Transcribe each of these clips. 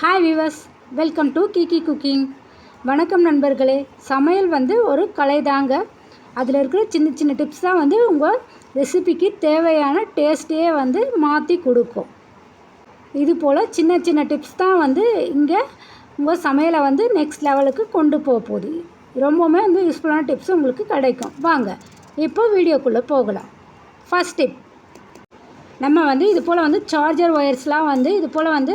Hi viewers welcome to Kiki cooking வணக்கம் நண்பர்களே. சமையல் வந்து ஒரு கலை தாங்க அதில் இருக்கிற சின்ன சின்ன டிப்ஸ் தான் வந்து உங்கள் ரெசிபிக்கு தேவையான டேஸ்ட்டையே வந்து மாற்றி கொடுக்கும். இது போல் சின்ன சின்ன டிப்ஸ் தான் வந்து இங்கே உங்கள் சமையலை வந்து நெக்ஸ்ட் லெவலுக்கு கொண்டு போக போகுது. ரொம்பவுமே வந்து யூஸ்ஃபுல்லான டிப்ஸ் உங்களுக்கு கிடைக்கும். வாங்க இப்போ வீடியோக்குள்ளே போகலாம். ஃபஸ்ட் டிப் நம்ம வந்து இது போல் வந்து சார்ஜர் ஒயர்ஸ்லாம் வந்து இது போல் வந்து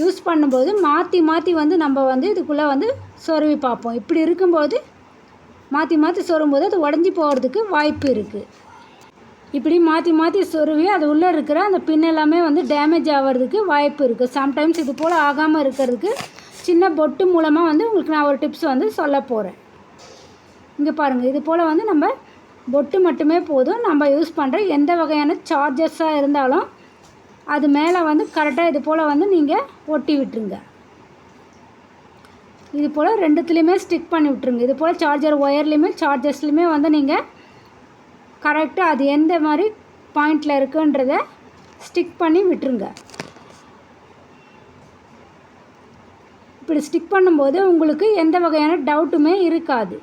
யூஸ் பண்ணும்போது மாற்றி மாற்றி வந்து நம்ம வந்து இதுக்குள்ளே வந்து சொருவி பார்ப்போம். இப்படி இருக்கும்போது மாற்றி மாற்றி சொரும்போது அது உடஞ்சி போகிறதுக்கு வாய்ப்பு இருக்குது இப்படி மாற்றி மாற்றி சொருவி அது உள்ளே இருக்கிற அந்த பின் எல்லாமே வந்து டேமேஜ் ஆகிறதுக்கு வாய்ப்பு இருக்குது சம்டைம்ஸ் இது போல் ஆகாமல் இருக்கிறதுக்கு சின்ன பொட்டு மூலமாக வந்து உங்களுக்கு நான் ஒரு டிப்ஸ் வந்து சொல்ல போகிறேன் இங்கே பாருங்கள் இது போல் வந்து நம்ம பொட்டு மட்டுமே போதும். நம்ம யூஸ் பண்ணுற எந்த வகையான சார்ஜஸாக இருந்தாலும் அது மேலே வந்து கரெக்டாக இது போல் வந்து நீங்கள் ஒட்டி விட்டுருங்க. இது போல் ரெண்டுத்துலேயுமே ஸ்டிக் பண்ணி விட்ருங்க இது போல் சார்ஜர் ஒயர்லேயுமே சார்ஜர்ஸ்லையுமே வந்து நீங்கள் கரெக்டாக அது எந்த மாதிரி பாயிண்டில் இருக்குன்றத ஸ்டிக் பண்ணி விட்டுருங்க. இப்படி ஸ்டிக் பண்ணும்போது உங்களுக்கு எந்த வகையான டவுட்டுமே இருக்காது.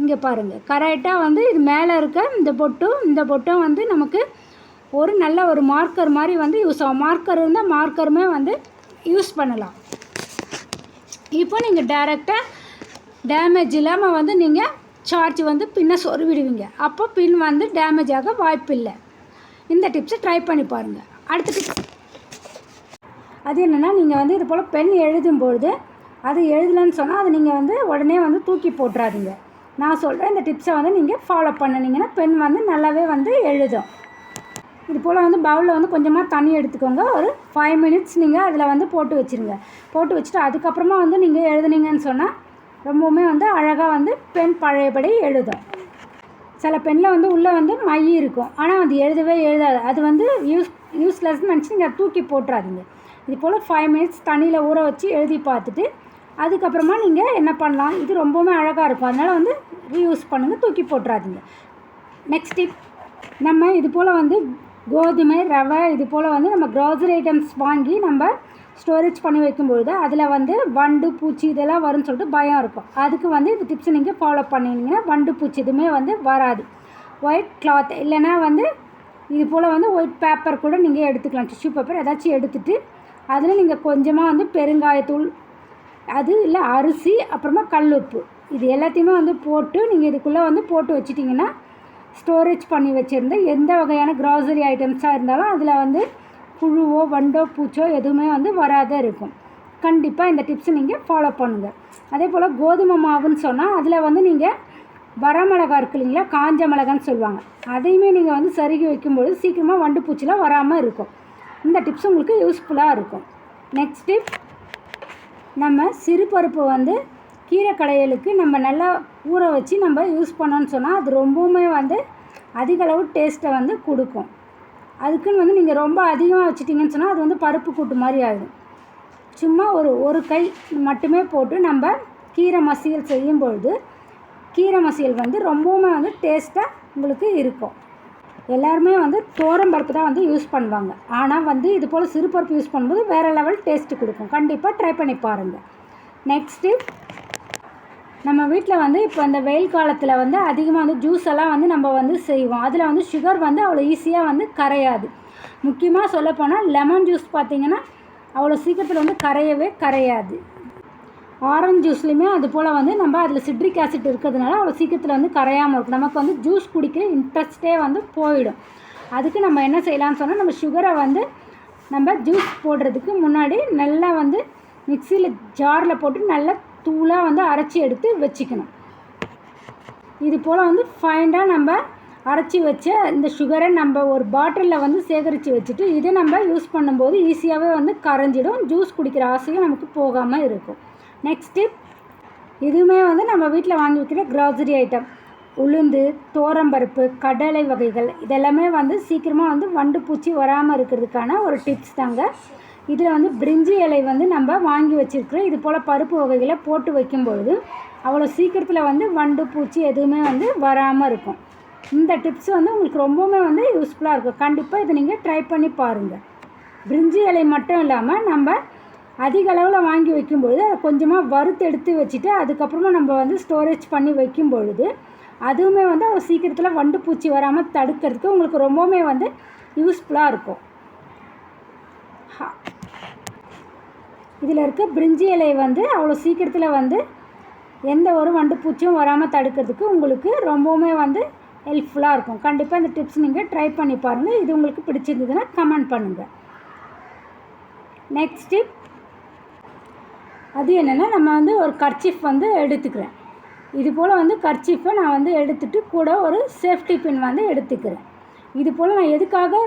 இங்கே பாருங்கள் கரெக்டாக வந்து இது மேலே இருக்க இந்த பொட்டும் இந்த பொட்டும் வந்து நமக்கு ஒரு நல்ல ஒரு மார்க்கர் மாதிரி வந்து யூஸ் ஆகும். மார்க்கர் இருந்தால் மார்க்கருமே வந்து யூஸ் பண்ணலாம். இப்போ நீங்கள் டைரெக்டாக டேமேஜ் இல்லாமல் வந்து நீங்கள் சார்ஜ் வந்து பின்ன சொருவிடுவீங்க. அப்போ பின் வந்து டேமேஜ் ஆக வாய்ப்பு இல்லை. இந்த டிப்ஸை ட்ரை பண்ணி பாருங்கள் அடுத்த டிப்ஸ் அது என்னென்னா நீங்கள் வந்து இது போல் பென் எழுதும்பொழுது அது எழுதலைன்னு சொன்னால் அதை நீங்கள் வந்து உடனே வந்து தூக்கி போட்டுறாதீங்க. நான் சொல்கிறேன் இந்த டிப்ஸை வந்து நீங்கள் ஃபாலோ பண்ணினீங்கன்னா பென் வந்து நல்லாவே வந்து எழுதும். இது போல் வந்து பவுலில் வந்து கொஞ்சமாக தண்ணி எடுத்துக்கோங்க. ஒரு ஃபைவ் மினிட்ஸ் நீங்கள் அதில் வந்து போட்டு வச்சுருங்க. போட்டு வச்சுட்டு அதுக்கப்புறமா வந்து நீங்கள் எழுதுனீங்கன்னு சொன்னால் ரொம்பவுமே வந்து அழகாக வந்து பெண் பழையபடி எழுதும். சில பெண்ணில் வந்து உள்ளே வந்து மை இருக்கும். ஆனால் அது எழுதவே எழுதாது. அது வந்து யூஸ் யூஸ்லெஸ்ன்னு நினச்சி நீங்கள் தூக்கி போட்டுறாதீங்க. இது போல் ஃபைவ் மினிட்ஸ் தண்ணியில் ஊற வச்சு எழுதி பார்த்துட்டு அதுக்கப்புறமா நீங்கள் என்ன பண்ணலாம்? இது ரொம்பவுமே அழகாக இருக்கும். அதனால் வந்து ரீயூஸ் பண்ணுங்கள் தூக்கி போட்டுறாதீங்க. நெக்ஸ்ட் டிப் நம்ம இது போல் வந்து கோதுமை ரவை இது போல் வந்து நம்ம க்ராசரி ஐட்டம்ஸ் வாங்கி நம்ம ஸ்டோரேஜ் பண்ணி வைக்கும்பொழுது அதில் வந்து வண்டு பூச்சி இதெல்லாம் வரும்னு சொல்லிட்டு பயம் இருக்கும். அதுக்கு வந்து இந்த டிப்ஸை நீங்கள் ஃபாலோ பண்ணிங்கன்னா வண்டு பூச்சி எதுவுமே வந்து வராது. ஒயிட் கிளாத் இல்லைன்னா வந்து இது போல் வந்து ஒயிட் பேப்பர் கூட நீங்கள் எடுத்துக்கலாம். டிஷ்யூ பேப்பர் ஏதாச்சும் எடுத்துகிட்டு அதில் நீங்கள் கொஞ்சமாக வந்து பெருங்காயத்தூள் அது இல்லை அரிசி அப்புறமா கல் உப்பு இது எல்லாத்தையுமே வந்து போட்டு நீங்கள் இதுக்குள்ளே வந்து போட்டு வச்சிட்டிங்கன்னா ஸ்டோரேஜ் பண்ணி வச்சுருந்த எந்த வகையான க்ராசரி ஐட்டம்ஸாக இருந்தாலும் அதில் வந்து புழுவோ வண்டோ பூச்சோ எதுவுமே வந்து வராத இருக்கும். கண்டிப்பாக இந்த டிப்ஸை நீங்கள் ஃபாலோ பண்ணுங்கள் அதே போல் கோதுமை மாவுன்னு சொன்னால் அதில் வந்து நீங்கள் வரமிளகா இருக்கு இல்லைங்களா காஞ்ச மிளகான்னு சொல்லுவாங்க. அதையுமே நீங்கள் வந்து சருகி வைக்கும்பொழுது சீக்கிரமாக வண்டு பூச்சிலாம் வராமல் இருக்கும். இந்த டிப்ஸ் உங்களுக்கு யூஸ்ஃபுல்லாக இருக்கும். நெக்ஸ்ட் டிப் நம்ம சிறுபருப்பு வந்து கீரை கடையலுக்கு நம்ம நல்லா ஊற வச்சு நம்ம யூஸ் பண்ணோன்னு சொன்னால் அது ரொம்பவுமே வந்து அதிகளவு டேஸ்ட்டை வந்து கொடுக்கும். அதுக்குன்னு வந்து நீங்கள் ரொம்ப அதிகமாக வச்சிட்டிங்கன்னு சொன்னால் அது வந்து பருப்பு கூட்டு மாதிரி ஆகிடும் சும்மா ஒரு ஒரு கை மட்டுமே போட்டு நம்ம கீரை மசியல் செய்யும்பொழுது கீரை மசியல் வந்து ரொம்பவுமே வந்து டேஸ்ட்டாக உங்களுக்கு இருக்கும். எல்லாருமே வந்து தோரம் பருப்பு தான் வந்து யூஸ் பண்ணுவாங்க. ஆனால் வந்து இது போல் சிறுபருப்பு யூஸ் பண்ணும்போது வேறு லெவல் டேஸ்ட்டு கொடுக்கும். கண்டிப்பாக ட்ரை பண்ணி பாருங்கள். நெக்ஸ்ட்டு நம்ம வீட்டில் வந்து இப்போ இந்த வெயில் காலத்தில் வந்து அதிகமாக வந்து ஜூஸ் எல்லாம் வந்து நம்ம வந்து செய்வோம். அதில் வந்து சுகர் வந்து அவ்வளோ ஈஸியாக வந்து கரையாது. முக்கியமாக சொல்லப்போனால் லெமன் ஜூஸ் பார்த்திங்கன்னா அவ்வளோ சீக்கிரத்தில் வந்து கரையவே கரையாது. ஆரஞ்சு ஜூஸ்லேயுமே அது போல் வந்து நம்ம அதில் சிட்ரிக் ஆசிட் இருக்கிறதுனால அவ்வளோ சீக்கிரத்தில் வந்து கரையாமல் இருக்கும். நமக்கு வந்து ஜூஸ் குடிக்க இன்ட்ரெஸ்ட்டே வந்து போயிடும். அதுக்கு நம்ம என்ன செய்யலாம்னு சொன்னால் நம்ம சுகரை வந்து நம்ம ஜூஸ் போடுறதுக்கு முன்னாடி நல்லா வந்து மிக்சியில் ஜாரில் போட்டு நல்லா தூளாக வந்து அரைச்சி எடுத்து வச்சுக்கணும். இது போல் வந்து ஃபைண்டாக நம்ம அரைச்சி வச்ச இந்த சுகரை நம்ம ஒரு பாட்டிலில் வந்து சேகரித்து வச்சுட்டு இதை நம்ம யூஸ் பண்ணும்போது ஈஸியாகவே வந்து கரைஞ்சிடும் ஜூஸ் குடிக்கிற ஆசையும் நமக்கு போகாமல் இருக்கும். நெக்ஸ்ட் டிப் இதுவுமே வந்து நம்ம வீட்டில் வாங்கி வைக்கிற க்ராசரி ஐட்டம் உளுந்து தோரம்பருப்பு கடலை வகைகள் இதெல்லாமே வந்து சீக்கிரமாக வந்து வண்டு பூச்சி வராமல் இருக்கிறதுக்கான ஒரு டிப்ஸ் தாங்க. இதில் வந்து பிரிஞ்சி இலை வந்து நம்ம வாங்கி வச்சுருக்குறோம். இது போல் பருப்பு வகைகளை போட்டு வைக்கும்பொழுது அவ்வளோ சீக்கிரத்தில் வந்து வண்டு பூச்சி எதுவுமே வந்து வராமல் இருக்கும். இந்த டிப்ஸ் வந்து உங்களுக்கு ரொம்பவுமே வந்து யூஸ்ஃபுல்லாக இருக்கும். கண்டிப்பாக இதை நீங்கள் ட்ரை பண்ணி பாருங்கள் பிரிஞ்சி இலை மட்டும் இல்லாமல் நம்ம அதிக அளவில் வாங்கி வைக்கும்பொழுது அதை கொஞ்சமாக வறுத்து எடுத்து வச்சுட்டு அதுக்கப்புறமா நம்ம வந்து ஸ்டோரேஜ் பண்ணி வைக்கும் பொழுது அதுவுமே வந்து அவ்வளோ சீக்கிரத்தில் வண்டு பூச்சி வராமல் தடுக்கிறதுக்கு உங்களுக்கு ரொம்பவுமே வந்து யூஸ்ஃபுல்லாக இருக்கும். இதில் இருக்க பிரிஞ்சி இலை வந்து அவ்வளோ சீக்கிரத்தில் வந்து எந்த ஒரு வண்டு பூச்சியும் வராமல் தடுக்கிறதுக்கு உங்களுக்கு ரொம்பவுமே வந்து ஹெல்ப்ஃபுல்லாக இருக்கும். கண்டிப்பாக இந்த டிப்ஸ் நீங்கள் ட்ரை பண்ணி பாருங்கள் இது உங்களுக்கு பிடிச்சிருந்ததுன்னா கமெண்ட் பண்ணுங்கள் நெக்ஸ்ட் டிப் அது என்னென்னா நம்ம வந்து ஒரு கர்ச்சிஃப் வந்து எடுத்துக்கிறேன். இது போல் வந்து கர்ச்சிஃபை நான் வந்து எடுத்துகிட்டு கூட ஒரு சேஃப்டி பின் வந்து எடுத்துக்கிறேன். இது போல் நான் எதுக்காக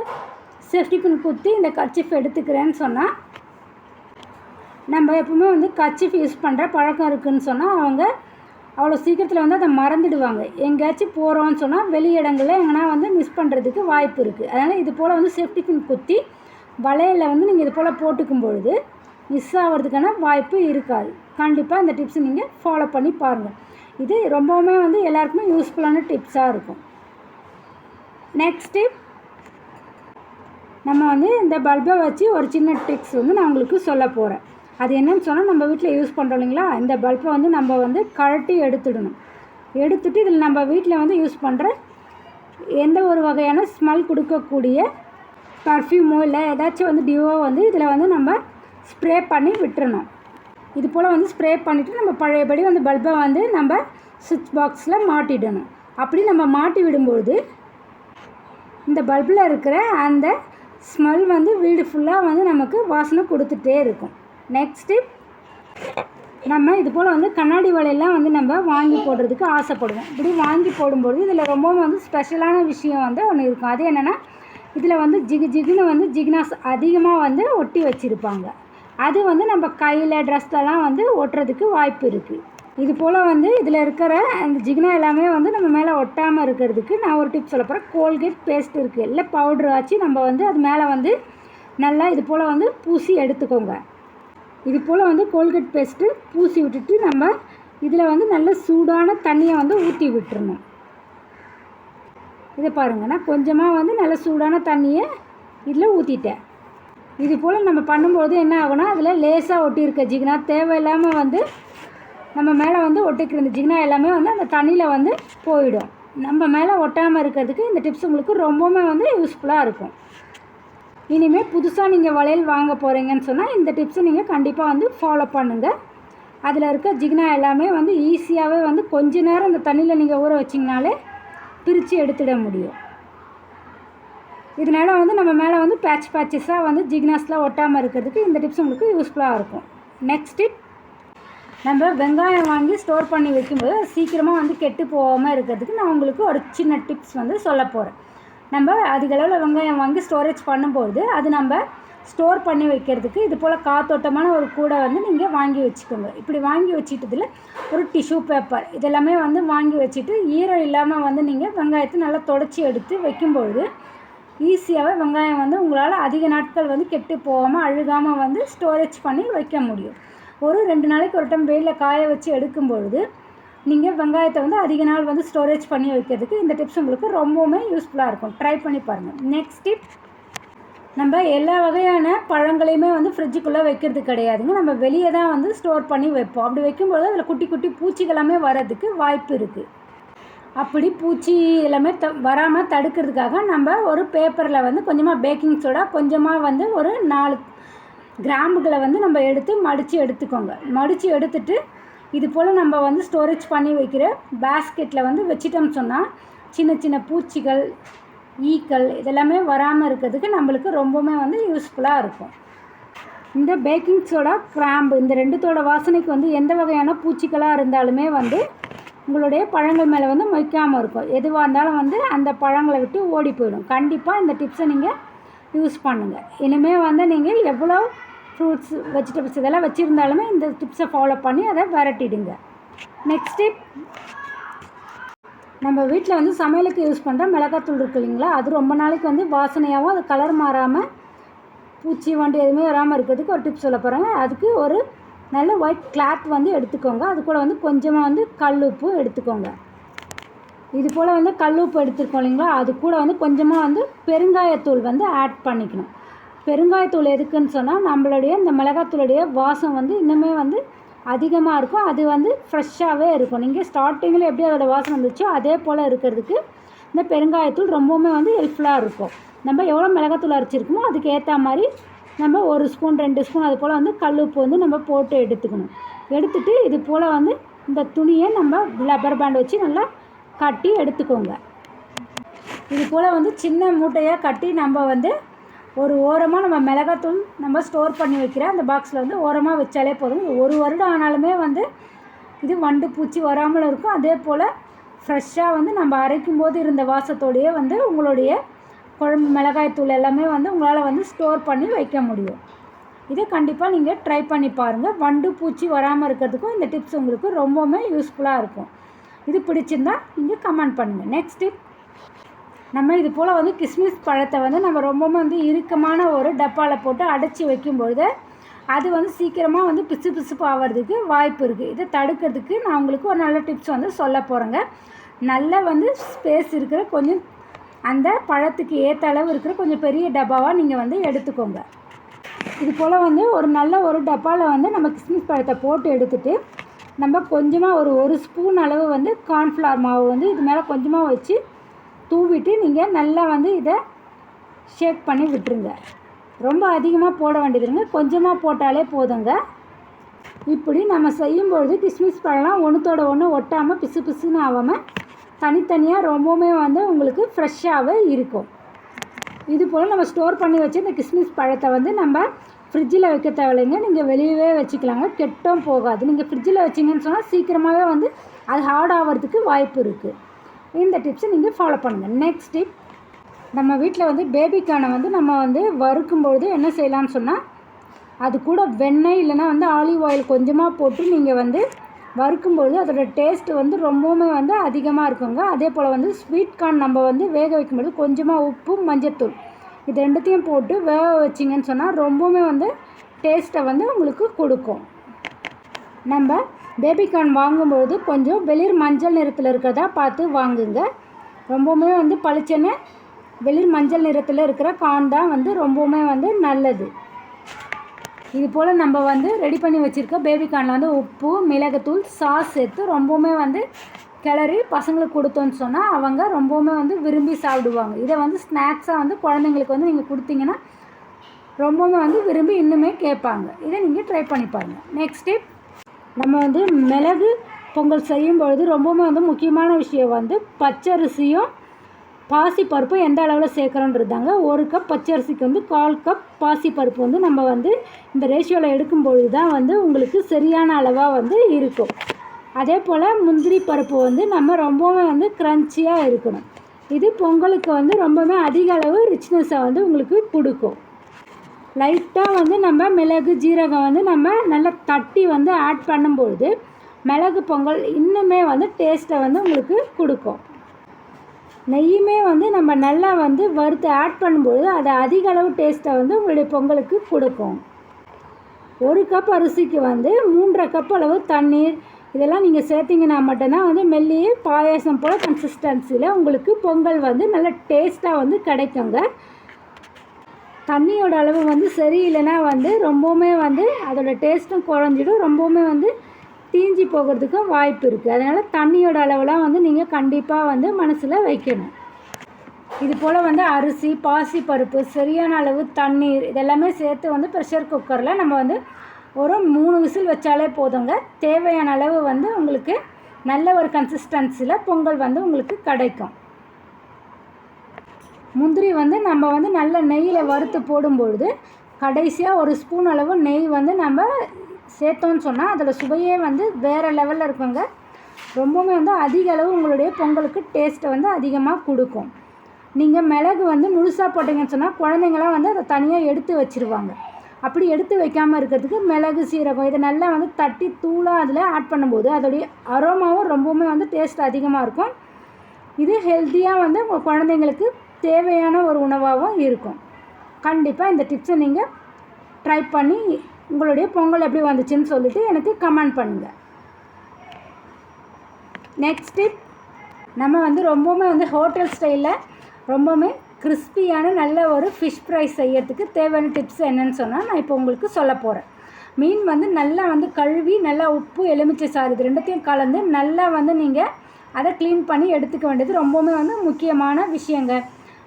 சேஃப்டி பின் குத்தி இந்த கர்ச்சிஃப் எடுத்துக்கிறேன்னு சொன்னால் நம்ம எப்பவுமே வந்து கச்சிஃப் யூஸ் பண்ணுற பழக்கம் இருக்குதுன்னு சொன்னால் அவங்க அவ்வளோ சீக்கிரத்தில் வந்து அதை மறந்துடுவாங்க. எங்கேயாச்சும் போகிறோன்னு சொன்னால் வெளி இடங்களில் எங்கன்னா வந்து மிஸ் பண்ணுறதுக்கு வாய்ப்பு இருக்குது அதனால் இது போல் வந்து சேஃப்டி பின் குத்தி வளையலில் வந்து நீங்கள் இது போல் போட்டுக்கும் பொழுது மிஸ் ஆகிறதுக்கான வாய்ப்பு இருக்காது. கண்டிப்பாக இந்த டிப்ஸ் நீங்கள் ஃபாலோ பண்ணி பாருங்கள் இது ரொம்பவுமே வந்து எல்லாருக்குமே யூஸ்ஃபுல்லான டிப்ஸாக இருக்கும். நெக்ஸ்ட் டிப் நம்ம வந்து இந்த பல்பை வச்சு ஒரு சின்ன டிப்ஸ் வந்து நான் உங்களுக்கு சொல்ல போகிறேன் அது என்னன்னு சொன்னால் நம்ம வீட்டில் யூஸ் பண்ணுறோம் இல்லைங்களா? இந்த பல்பை வந்து நம்ம வந்து கழட்டி எடுத்துடணும். எடுத்துட்டு இதில் நம்ம வீட்டில் வந்து யூஸ் பண்ணுற எந்த ஒரு வகையான ஸ்மெல் கொடுக்கக்கூடிய பர்ஃப்யூமோ இல்லை ஏதாச்சும் வந்து டியோவோ வந்து இதில் வந்து நம்ம ஸ்ப்ரே பண்ணி விட்டுறணும். இது போல் வந்து ஸ்ப்ரே பண்ணிவிட்டு நம்ம பழையபடி வந்து பல்பை வந்து நம்ம சுவிட்ச் பாக்ஸில் மாட்டிடணும். அப்படி நம்ம மாட்டி விடும்போது இந்த பல்பில் இருக்கிற அந்த ஸ்மெல் வந்து வீடு ஃபுல்லாக வந்து நமக்கு வாசனை கொடுத்துட்டே இருக்கும். நெக்ஸ்ட்டு நம்ம இது போல் வந்து கண்ணாடி வலையெல்லாம் வந்து நம்ம வாங்கி போடுறதுக்கு ஆசைப்படுவோம். இப்படி வாங்கி போடும்போது இதில் ரொம்பவும் வந்து ஸ்பெஷலான விஷயம் வந்து ஒன்று இருக்கும். அது என்னென்னா இதில் வந்து ஜிகு ஜிகுன்னு வந்து ஜிக்னாஸ் அதிகமாக வந்து ஒட்டி வச்சுருப்பாங்க. அது வந்து நம்ம கையில் ட்ரெஸ்லலாம் வந்து ஒட்டுறதுக்கு வாய்ப்பு இருக்குது இது போல் வந்து இதில் இருக்கிற அந்த ஜிகினா எல்லாமே வந்து நம்ம மேலே ஒட்டாமல் இருக்கிறதுக்கு நான் ஒரு டிப் சொல்ல போகிறேன் கோல்கேட் பேஸ்ட் இருக்குது இல்லை பவுட்ரு ஆச்சு நம்ம வந்து அது மேலே வந்து நல்லா இது போல் வந்து பூசி எடுத்துக்கோங்க. இது போல் வந்து கோல்கேட் பேஸ்ட்டு பூசி விட்டுட்டு நம்ம இதில் வந்து நல்ல சூடான தண்ணியை வந்து ஊற்றி விட்டுருணும் இதை பாருங்கள் நான் கொஞ்சமாக வந்து நல்ல சூடான தண்ணியை இதில் ஊற்றிட்டேன் இது போல் நம்ம பண்ணும்போது என்ன ஆகும்னா அதில் லேசாக ஒட்டியிருக்க ஜிகினா தேவையில்லாமல் வந்து நம்ம மேலே வந்து ஒட்டிக்கிற இந்த ஜிகினா எல்லாமே வந்து அந்த தண்ணியில் வந்து போயிடும். நம்ம மேலே ஒட்டாமல் இருக்கிறதுக்கு இந்த டிப்ஸ் உங்களுக்கு ரொம்பவுமே வந்து யூஸ்ஃபுல்லாக இருக்கும். இனிமேல் புதுசாக நீங்கள் வளையல் வாங்க போகிறீங்கன்னு சொன்னால் இந்த டிப்ஸை நீங்கள் கண்டிப்பாக வந்து ஃபாலோ பண்ணுங்கள் அதில் இருக்க ஜிகினா எல்லாமே வந்து ஈஸியாகவே வந்து கொஞ்ச நேரம் இந்த தண்ணியில் நீங்கள் ஊற வச்சிங்கனாலே பிரித்து எடுத்துட முடியும். இதனால் வந்து நம்ம மேலே வந்து பேட்ச் பேட்சஸாக வந்து ஜிக்னாஸ்லாம் ஒட்டாமல் இருக்கிறதுக்கு இந்த டிப்ஸ் உங்களுக்கு யூஸ்ஃபுல்லாக இருக்கும். நெக்ஸ்ட் டிப் நம்ம வெங்காயம் வாங்கி ஸ்டோர் பண்ணி வைக்கும்போது சீக்கிரமாக வந்து கெட்டு போகாமல் இருக்கிறதுக்கு நான் உங்களுக்கு ஒரு சின்ன டிப்ஸ் வந்து சொல்ல போகிறேன் நம்ம அதிகளவில் வெங்காயம் வாங்கி ஸ்டோரேஜ் பண்ணும்போது அது நம்ம ஸ்டோர் பண்ணி வைக்கிறதுக்கு இது போல் காத்தோட்டமான ஒரு கூடை வந்து நீங்கள் வாங்கி வச்சுக்கோங்க. இப்படி வாங்கி வச்சுட்டதில் ஒரு டிஷ்யூ பேப்பர் இதெல்லாமே வந்து வாங்கி வச்சுட்டு ஈரம் இல்லாமல் வந்து நீங்கள் வெங்காயத்தை நல்லா தொடச்சி எடுத்து வைக்கும்பொழுது ஈஸியாகவே வெங்காயம் வந்து உங்களால் அதிக நாட்கள் வந்து கெட்டு போகாமல் அழுகாமல் வந்து ஸ்டோரேஜ் பண்ணி வைக்க முடியும். ஒரு ரெண்டு நாளைக்கு ஒரு டைம் வெயிலில் காய வச்சு எடுக்கும் பொழுது நீங்கள் வெங்காயத்தை வந்து அதிக நாள் வந்து ஸ்டோரேஜ் பண்ணி வைக்கிறதுக்கு இந்த டிப்ஸ் உங்களுக்கு ரொம்பவுமே யூஸ்ஃபுல்லாக இருக்கும். ட்ரை பண்ணி பாருங்கள் நெக்ஸ்ட் டிப் நம்ம எல்லா வகையான பழங்களையுமே வந்து ஃப்ரிட்ஜுக்குள்ளே வைக்கிறது கிடையாதுங்க. நம்ம வெளியே தான் வந்து ஸ்டோர் பண்ணி வைப்போம். அப்படி வைக்கும்போது அதில் குட்டி குட்டி பூச்சிகளாமே வர்றதுக்கு வாய்ப்பு இருக்குது அப்படி பூச்சி எல்லாமே த வராமல் தடுக்கிறதுக்காக நம்ம ஒரு பேப்பரில் வந்து கொஞ்சமாக பேக்கிங் சோடா கொஞ்சமாக வந்து ஒரு நாலு கிராம்புகளை வந்து நம்ம எடுத்து மடித்து எடுத்துக்கோங்க. மடித்து எடுத்துட்டு இது போல் நம்ம வந்து ஸ்டோரேஜ் பண்ணி வைக்கிற பேஸ்கெட்டில் வந்து வச்சிட்டோம்னு சொன்னால் சின்ன சின்ன பூச்சிகள் ஈக்கள் இதெல்லாமே வராமல் இருக்கிறதுக்கு நம்மளுக்கு ரொம்பவுமே வந்து யூஸ்ஃபுல்லாக இருக்கும். இந்த பேக்கிங் சோடா கிராம்பு இந்த ரெண்டுத்தோட வாசனைக்கு வந்து எந்த வகையான பூச்சிகளாக இருந்தாலுமே வந்து உங்களுடைய பழங்கள் மேலே வந்து மொய்க்காமல் இருக்கும். எதுவாக இருந்தாலும் வந்து அந்த பழங்களை விட்டு ஓடி போயிடும். கண்டிப்பாக இந்த டிப்ஸை நீங்கள் யூஸ் பண்ணுங்கள் இனிமேல் வந்து நீங்கள் எவ்வளோ ஃப்ரூட்ஸ் வெஜிடபிள்ஸ் இதெல்லாம் வச்சுருந்தாலுமே இந்த டிப்ஸை ஃபாலோ பண்ணி அதை விரட்டிடுங்க. நெக்ஸ்ட் டிப் நம்ம வீட்டில் வந்து சமையலுக்கு யூஸ் பண்ணுற மிளகாத்தூள் இருக்கு இல்லைங்களா? அது ரொம்ப நாளைக்கு வந்து வாசனையாகவும் அது கலர் மாறாமல் பூச்சி வண்டு எதுவுமே வராமல் இருக்கிறதுக்கு ஒரு டிப்ஸ் சொல்ல போகிறாங்க அதுக்கு ஒரு நல்ல ஒயிட் கிளாத் வந்து எடுத்துக்கோங்க. அது கூட வந்து கொஞ்சமாக வந்து கல் உப்பு எடுத்துக்கோங்க. இது போல் வந்து கல் உப்பு எடுத்துருக்கோம் இல்லைங்களா? அது கூட வந்து கொஞ்சமாக வந்து பெருங்காயத்தூள் வந்து ஆட் பண்ணிக்கணும். பெருங்காயத்தூள் எதுக்குன்னு சொன்னால் நம்மளுடைய இந்த மிளகாத்தூளுடைய வாசம் வந்து இன்னுமே வந்து அதிகமாக இருக்கும். அது வந்து ஃப்ரெஷ்ஷாகவே இருக்கும். நீங்கள் ஸ்டார்டிங்கில் எப்படி அதோடய வாசம் வந்துச்சோ அதே போல் இருக்கிறதுக்கு இந்த பெருங்காயத்தூள் ரொம்பவுமே வந்து ஹெல்ப்ஃபுல்லாக இருக்கும். நம்ம எவ்வளோ மிளகாத்தூள் அரைச்சிருக்கோமோ அதுக்கு ஏற்ற மாதிரி நம்ம ஒரு ஸ்பூன் ரெண்டு ஸ்பூன் அது போல் வந்து கல் உப்பு வந்து நம்ம போட்டு எடுத்துக்கணும். எடுத்துகிட்டு இது போல் வந்து இந்த துணியை நம்ம லப்பர் பேண்ட் வச்சு நல்லா கட்டி எடுத்துக்கோங்க. இது போல் வந்து சின்ன மூட்டையாக கட்டி நம்ம வந்து ஒரு ஓரமாக நம்ம மிளகாத்தூள் நம்ம ஸ்டோர் பண்ணி வைக்கிற அந்த பாக்ஸில் வந்து ஓரமாக வச்சாலே போதும். ஒரு வருடம் ஆனாலுமே வந்து இது வண்டு பூச்சி வராமல் இருக்கும். அதே போல் ஃப்ரெஷ்ஷாக வந்து நம்ம அரைக்கும் போது இருந்த வாசத்தோடையே வந்து உங்களுடைய குழம்பு மிளகாய்த்தூள் எல்லாமே வந்து உங்களால் வந்து ஸ்டோர் பண்ணி வைக்க முடியும். இதை கண்டிப்பாக நீங்கள் ட்ரை பண்ணி பாருங்கள் வண்டு பூச்சி வராமல் இருக்கிறதுக்கும் இந்த டிப்ஸ் உங்களுக்கு ரொம்பவுமே யூஸ்ஃபுல்லாக இருக்கும். இது பிடிச்சிருந்தா நீங்கள் கமெண்ட் பண்ணுங்கள் நெக்ஸ்ட் டிப் நம்ம இது போல் வந்து கிஸ்மிஸ் பழத்தை வந்து நம்ம ரொம்பவும் வந்து இறுக்கமான ஒரு டப்பாவில் போட்டு அடைச்சி வைக்கும்பொழுது அது வந்து சீக்கிரமாக வந்து பிசு பிசுப்பு ஆகிறதுக்கு வாய்ப்பு இருக்குது இதை தடுக்கிறதுக்கு நான் உங்களுக்கு ஒரு நல்ல டிப்ஸ் வந்து சொல்ல போகிறேங்க நல்ல வந்து ஸ்பேஸ் இருக்கிற கொஞ்சம் அந்த பழத்துக்கு ஏற்ற அளவு இருக்கிற கொஞ்சம் பெரிய டப்பாவாக நீங்கள் வந்து எடுத்துக்கோங்க. இது போல் வந்து ஒரு நல்ல ஒரு டப்பாவில் வந்து நம்ம கிஸ்மிஸ் பழத்தை போட்டு எடுத்துகிட்டு நம்ம கொஞ்சமாக ஒரு ஒரு ஸ்பூன் அளவு வந்து கார்ன்ஃப்ளவர் மாவு வந்து இது மேலே கொஞ்சமாக வச்சு தூவிட்டு நீங்கள் நல்லா வந்து இதை ஷேக் பண்ணி விட்டுருங்க. ரொம்ப அதிகமாக போட வேண்டியதுங்க கொஞ்சமாக போட்டாலே போதுங்க. இப்படி நம்ம செய்யும்பொழுது கிஸ்மிஸ் பழம்லாம் ஒன்றுத்தோட ஒன்று ஒட்டாமல் பிசு பிசுன்னு ஆகாமல் தனித்தனியாக ரொம்பவுமே வந்து உங்களுக்கு ஃப்ரெஷ்ஷாகவே இருக்கும். இது போல் நம்ம ஸ்டோர் பண்ணி வச்சு இந்த கிஸ்மிஸ் பழத்தை வந்து நம்ம ஃப்ரிட்ஜில் வைக்க தேவையில்லைங்க. நீங்கள் வெளியவே வச்சுக்கலாங்க. கெட்டும் போகாது. நீங்கள் ஃப்ரிட்ஜில் வச்சிங்கன்னு சொன்னால் சீக்கிரமாகவே வந்து அது ஹார்ட் ஆகிறதுக்கு வாய்ப்பு இருக்குது இந்த டிப்ஸை நீங்கள் ஃபாலோ பண்ணுங்கள் நெக்ஸ்ட் டிப் நம்ம வீட்டில் வந்து பேபிக்கான வந்து நம்ம வந்து வறுக்கும்பொழுது என்ன செய்யலாம்னு சொன்னால் அது கூட வெண்ணெய் இல்லைன்னா வந்து ஆலிவ் ஆயில் கொஞ்சமாக போட்டு நீங்கள் வந்து வறுக்கும்பொழுது அதோட டேஸ்ட்டு வந்து ரொம்பவுமே வந்து அதிகமாக இருக்குங்க. அதே போல் வந்து ஸ்வீட் கார்ன் நம்ம வந்து வேக வைக்கும்போது கொஞ்சமாக உப்பு மஞ்சத்தூள் இது ரெண்டுத்தையும் போட்டு வேக வச்சிங்கன்னு சொன்னால் ரொம்பவுமே வந்து டேஸ்ட்டை வந்து உங்களுக்கு கொடுக்கும். நம்ம பேபிகார்ன் வாங்கும்பொழுது கொஞ்சம் வெளிர் மஞ்சள் நிறத்தில் இருக்கிறதா பார்த்து வாங்குங்க. ரொம்பவுமே வந்து பளிச்சுன்னு வெளிர் மஞ்சள் நிறத்தில் இருக்கிற கார்ன் தான் வந்து ரொம்பவுமே வந்து நல்லது. இது போல் நம்ம வந்து ரெடி பண்ணி வச்சுருக்க பேபிகார்னில் வந்து உப்பு மிளகுத்தூள் சாஸ் சேர்த்து ரொம்பவுமே வந்து கிளறி பசங்களுக்கு கொடுத்தோன்னு சொன்னால் அவங்க ரொம்பவுமே வந்து விரும்பி சாப்பிடுவாங்க. இதை வந்து ஸ்நாக்ஸாக வந்து குழந்தைங்களுக்கு வந்து நீங்கள் கொடுத்தீங்கன்னா ரொம்பவுமே வந்து விரும்பி இன்னுமே கேட்பாங்க. இதை நீங்கள் ட்ரை பண்ணி பாருங்கள் நெக்ஸ்ட் டிப் நம்ம வந்து மிளகு பொங்கல் செய்யும் பொழுது ரொம்பவுமே வந்து முக்கியமான விஷயம் வந்து பச்சரிசியும் பாசிப்பருப்பும் எந்த அளவில் சேர்க்குறோன்றதாங்க ஒரு கப் பச்சரிசிக்கு வந்து கால் கப் பாசிப்பருப்பு வந்து நம்ம வந்து இந்த ரேஷியோவில் எடுக்கும் பொழுது தான் வந்து உங்களுக்கு சரியான அளவாக வந்து இருக்கும். அதே போல் முந்திரி பருப்பு வந்து நம்ம ரொம்பவுமே வந்து க்ரன்ச்சியாக இருக்கணும். இது பொங்கலுக்கு வந்து ரொம்பவுமே அதிக அளவு ரிச்னஸை வந்து உங்களுக்கு கொடுக்கும். லைட்டாக வந்து நம்ம மிளகு ஜீரகம் வந்து நம்ம நல்லா தட்டி வந்து ஆட் பண்ணும்பொழுது மிளகு பொங்கல் இன்னுமே வந்து டேஸ்ட்டை வந்து உங்களுக்கு கொடுக்கும். நெய்யுமே வந்து நம்ம நல்லா வந்து வறுத்து ஆட் பண்ணும்பொழுது அது அதிக அளவு டேஸ்ட்டை வந்து உங்களுடைய பொங்கலுக்கு கொடுக்கும். ஒரு கப் அரிசிக்கு வந்து மூன்றரை கப் அளவு தண்ணீர் இதெல்லாம் நீங்கள் சேர்த்திங்கன்னா மட்டும்தான் வந்து மெல்லிய பாயாசம் போல் கன்சிஸ்டன்சியில் உங்களுக்கு பொங்கல் வந்து நல்ல டேஸ்ட்டாக வந்து கிடைக்குங்க. தண்ணியோட அளவு வந்து சரியில்லைன்னா வந்து ரொம்பவுமே வந்து அதோடய டேஸ்ட்டும் குறைஞ்சிடும். ரொம்பவுமே வந்து தீஞ்சி போகிறதுக்கும் வாய்ப்பு இருக்குது அதனால் தண்ணியோட அளவெலாம் வந்து நீங்கள் கண்டிப்பாக வந்து மனசில் வைக்கணும். இது போல் வந்து அரிசி பாசி பருப்பு சரியான அளவு தண்ணீர் இதெல்லாமே சேர்த்து வந்து ப்ரெஷர் குக்கரில் நம்ம வந்து ஒரு மூணு விசில் வச்சாலே போதுங்க. தேவையான அளவு வந்து உங்களுக்கு நல்ல ஒரு கன்சிஸ்டன்சியில் பொங்கல் வந்து உங்களுக்கு கிடைக்கும். முந்திரி வந்து நம்ம வந்து நல்ல நெய்யில் வறுத்து போடும்பொழுது கடைசியாக ஒரு ஸ்பூன் அளவு நெய் வந்து நம்ம சேர்த்தோன்னு சொன்னால் அதில் சுவையே வந்து வேறு லெவலில் இருக்குங்க. ரொம்பவுமே வந்து அதிக அளவு உங்களுடைய பொங்கலுக்கு டேஸ்ட்டை வந்து அதிகமாக கொடுக்கும். நீங்கள் மிளகு வந்து முழுசாக போட்டிங்கன்னு சொன்னால் குழந்தைங்களாம் வந்து அதை தனியாக எடுத்து வச்சுருவாங்க. அப்படி எடுத்து வைக்காமல் இருக்கிறதுக்கு மிளகு சீரகம் இதை நல்லா வந்து தட்டி தூளாக அதில் ஆட் பண்ணும்போது அதோடைய அரோமாவும் ரொம்பவுமே வந்து டேஸ்ட் அதிகமாக இருக்கும். இது ஹெல்த்தியாக வந்து உங்கள் குழந்தைங்களுக்கு தேவையான ஒரு உணவாகவும் இருக்கும். கண்டிப்பாக இந்த டிப்ஸை நீங்கள் ட்ரை பண்ணி உங்களுடைய பொங்கல் எப்படி வந்துச்சுன்னு சொல்லிட்டு எனக்கு கமெண்ட் பண்ணுங்கள் நெக்ஸ்ட் டிப் நம்ம வந்து ரொம்பவுமே வந்து ஹோட்டல் ஸ்டைலில் ரொம்பவுமே கிறிஸ்பியான நல்ல ஒரு ஃபிஷ் ஃப்ரை செய்யறதுக்கு தேவையான டிப்ஸ் என்னன்னு சொன்னால் நான் இப்போ உங்களுக்கு சொல்ல போகிறேன் மீன் வந்து நல்லா வந்து கழுவி நல்லா உப்பு எலுமிச்சை சாறு இது ரெண்டுத்தையும் கலந்து நல்லா வந்து நீங்கள் அதை க்ளீன் பண்ணி எடுத்துக்க வேண்டியது ரொம்பவுமே வந்து முக்கியமான விஷயங்க.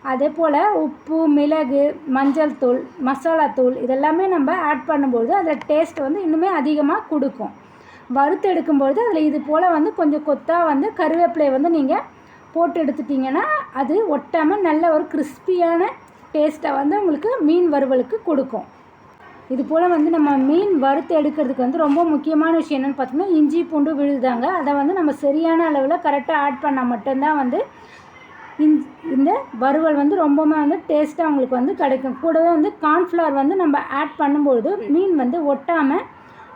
அதே போல் உப்பு மிளகு மஞ்சள் தூள் மசாலாத்தூள் இதெல்லாமே நம்ம ஆட் பண்ணும்பொழுது அதில் டேஸ்ட் வந்து இன்னுமே அதிகமாக கொடுக்கும். வறுத்து எடுக்கும்பொழுது அதில் இது போல் வந்து கொஞ்சம் கொத்தாக வந்து கருவேப்பிலையை வந்து நீங்கள் போட்டு எடுத்துட்டிங்கன்னா அது ஒட்டாமல் நல்ல ஒரு கிறிஸ்பியான டேஸ்ட்டை வந்து உங்களுக்கு மீன் வறுவலுக்கு கொடுக்கும். இது போல் வந்து நம்ம மீன் வறுத்து எடுக்கிறதுக்கு வந்து ரொம்ப முக்கியமான விஷயம் என்னென்னு பார்த்தோம்னா இஞ்சி பூண்டு விழுதாங்க அதை வந்து நம்ம சரியான அளவில் கரெக்டாக ஆட் பண்ணால் மட்டும்தான் வந்து இந்த வறுவல் வந்து ரொம்பவுமே வந்து டேஸ்ட்டாக உங்களுக்கு வந்து கிடைக்கும். கூடவே வந்து கார்ன்ஃப்ளவர் வந்து நம்ம ஆட் பண்ணும்பொழுது மீன் வந்து ஒட்டாமல்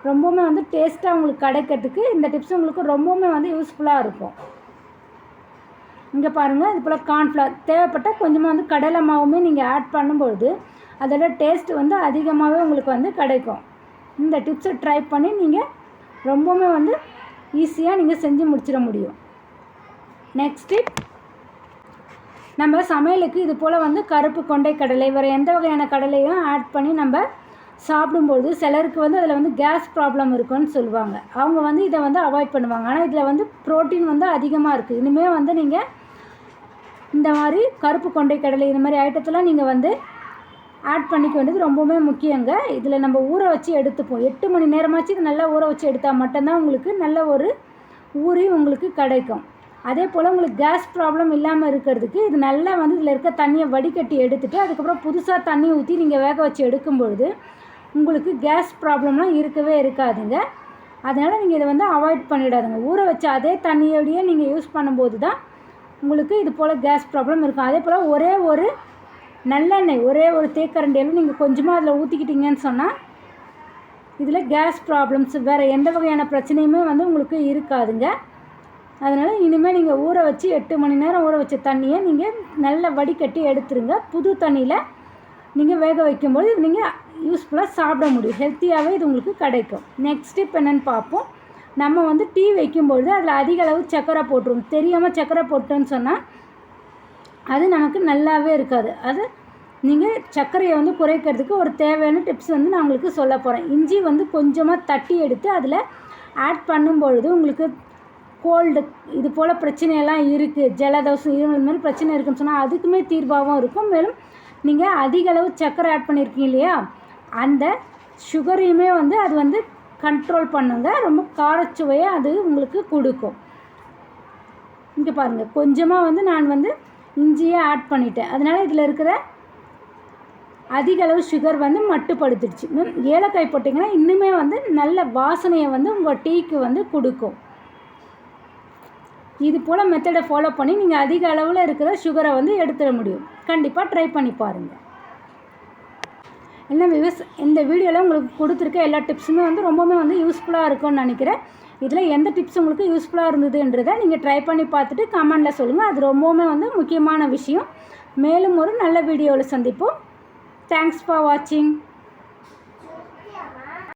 ரொம்பவுமே வந்து டேஸ்ட்டாக உங்களுக்கு கிடைக்கிறதுக்கு இந்த டிப்ஸ் உங்களுக்கு ரொம்பவுமே வந்து யூஸ்ஃபுல்லாக இருக்கும். இங்கே பாருங்கள் இது போல் கார்ன்ஃப்ளவர் தேவைப்பட்டால் கொஞ்சமாக வந்து கடலை மாவுமே நீங்கள் ஆட் பண்ணும்பொழுது அதோட டேஸ்ட் வந்து அதிகமாகவே உங்களுக்கு வந்து கிடைக்கும். இந்த டிப்ஸை ட்ரை பண்ணி நீங்கள் ரொம்பவுமே வந்து ஈஸியாக நீங்கள் செஞ்சு முடிச்சிட முடியும். நெக்ஸ்ட் டிப் நம்ம சமையலுக்கு இது போல் வந்து கருப்பு கொண்டை கடலை வேறு எந்த வகையான கடலையும் ஆட் பண்ணி நம்ம சாப்பிடும்போது சிலருக்கு வந்து அதில் வந்து கேஸ் ப்ராப்ளம் இருக்குன்னு சொல்லுவாங்க. அவங்க வந்து இதை வந்து அவாய்ட் பண்ணுவாங்க. ஆனால் இதில் வந்து ப்ரோட்டீன் வந்து அதிகமாக இருக்குது இனிமேல் வந்து நீங்கள் இந்த மாதிரி கருப்பு கொண்டை கடலை இந்த மாதிரி ஐட்டத்தெல்லாம் நீங்கள் வந்து ஆட் பண்ணிக்க வேண்டியது ரொம்பவுமே முக்கியங்க. இதில் நம்ம ஊற வச்சு எடுத்துப்போம். எட்டு மணி நேரமாச்சு இது நல்லா ஊற வச்சு எடுத்தால் மட்டும்தான் உங்களுக்கு நல்ல ஒரு ஊறி உங்களுக்கு கிடைக்கும். அதே போல் உங்களுக்கு கேஸ் ப்ராப்ளம் இல்லாமல் இருக்கிறதுக்கு இது நல்லா வந்து இதில் இருக்க தண்ணியை வடிகட்டி எடுத்துகிட்டு அதுக்கப்புறம் புதுசாக தண்ணி ஊற்றி நீங்கள் வேக வச்சு எடுக்கும்பொழுது உங்களுக்கு கேஸ் ப்ராப்ளம்லாம் இருக்கவே இருக்காதுங்க. அதனால் நீங்கள் இதை வந்து அவாய்ட் பண்ணிடாதுங்க. ஊற வச்ச அதே தண்ணியோடையே நீங்கள் யூஸ் பண்ணும்போது தான் உங்களுக்கு இது போல் கேஸ் ப்ராப்ளம் இருக்கும். அதே போல் ஒரே ஒரு நல்லெண்ணெய் ஒரே ஒரு தேக்கரண்டியில் நீங்கள் கொஞ்சமாக அதில் ஊற்றிக்கிட்டீங்கன்னு சொன்னால் இதில் கேஸ் ப்ராப்ளம்ஸ் வேறு எந்த வகையான பிரச்சனையுமே வந்து உங்களுக்கு இருக்காதுங்க. அதனால் இனிமேல் நீங்கள் ஊற வச்சு எட்டு மணி நேரம் ஊற வச்ச தண்ணியை நீங்கள் நல்லா வடிகட்டி எடுத்துருங்க. புது தண்ணியில் நீங்கள் வேக வைக்கும்போது நீங்கள் யூஸ்ஃபுல்லாக சாப்பிட முடியும். ஹெல்த்தியாகவே இது உங்களுக்கு கிடைக்கும். நெக்ஸ்ட் ஸ்டெப் என்னென்னு பார்ப்போம். நம்ம வந்து டீ வைக்கும்பொழுது அதில் அதிக அளவு சர்க்கரை போட்டுருவோம். தெரியாமல் சர்க்கரை போட்டோன்னு சொன்னால் அது நமக்கு நல்லாவே இருக்காது. அது நீங்கள் சர்க்கரையை வந்து குறைக்கிறதுக்கு ஒரு தேவையான டிப்ஸ் வந்து நான் உங்களுக்கு சொல்ல போகிறேன் இஞ்சி வந்து கொஞ்சமாக தட்டி எடுத்து அதில் ஆட் பண்ணும்பொழுது உங்களுக்கு கோல்டு இது போல் பிரச்சனையெல்லாம் இருக்குது ஜலதோஷம் இருமல் மாதிரி பிரச்சனை இருக்குன்னு சொன்னால் அதுக்குமே தீர்வாகவும் இருக்கும். மேலும் நீங்கள் அதிக அளவு சர்க்கரை ஆட் பண்ணியிருக்கீங்க இல்லையா? அந்த சுகரையுமே வந்து அது வந்து கண்ட்ரோல் பண்ணுங்க. ரொம்ப காரச்சுவையை அது உங்களுக்கு கொடுக்கும். இங்கே பாருங்கள் கொஞ்சமாக வந்து நான் வந்து இஞ்சியை ஆட் பண்ணிட்டேன். அதனால் இதில் இருக்கிற அதிக அளவு சுகர் வந்து மட்டுப்படுத்திடுச்சு. மேம் ஏலக்காய் போட்டிங்கன்னா இன்னுமே வந்து நல்ல வாசனையை வந்து உங்கள் டீக்கு வந்து கொடுக்கும். இது போல் மெத்தடை ஃபாலோ பண்ணி நீங்கள் அதிக அளவில் இருக்கிற சுகரை வந்து எடுத்துட முடியும். கண்டிப்பாக ட்ரை பண்ணி பாருங்கள் என்ன விவஸ் இந்த வீடியோவில் உங்களுக்கு கொடுத்துருக்க எல்லா டிப்ஸுமே வந்து ரொம்பவுமே வந்து யூஸ்ஃபுல்லாக இருக்கும்னு நினைக்கிறேன். இதில் எந்த டிப்ஸ் உங்களுக்கு யூஸ்ஃபுல்லாக இருந்ததுன்றதை நீங்கள் ட்ரை பண்ணி பார்த்துட்டு கமெண்டில் சொல்லுங்கள் அது ரொம்பவுமே வந்து முக்கியமான விஷயம். மேலும் ஒரு நல்ல வீடியோவில் சந்திப்போம். தேங்க்ஸ் ஃபார் வாட்சிங்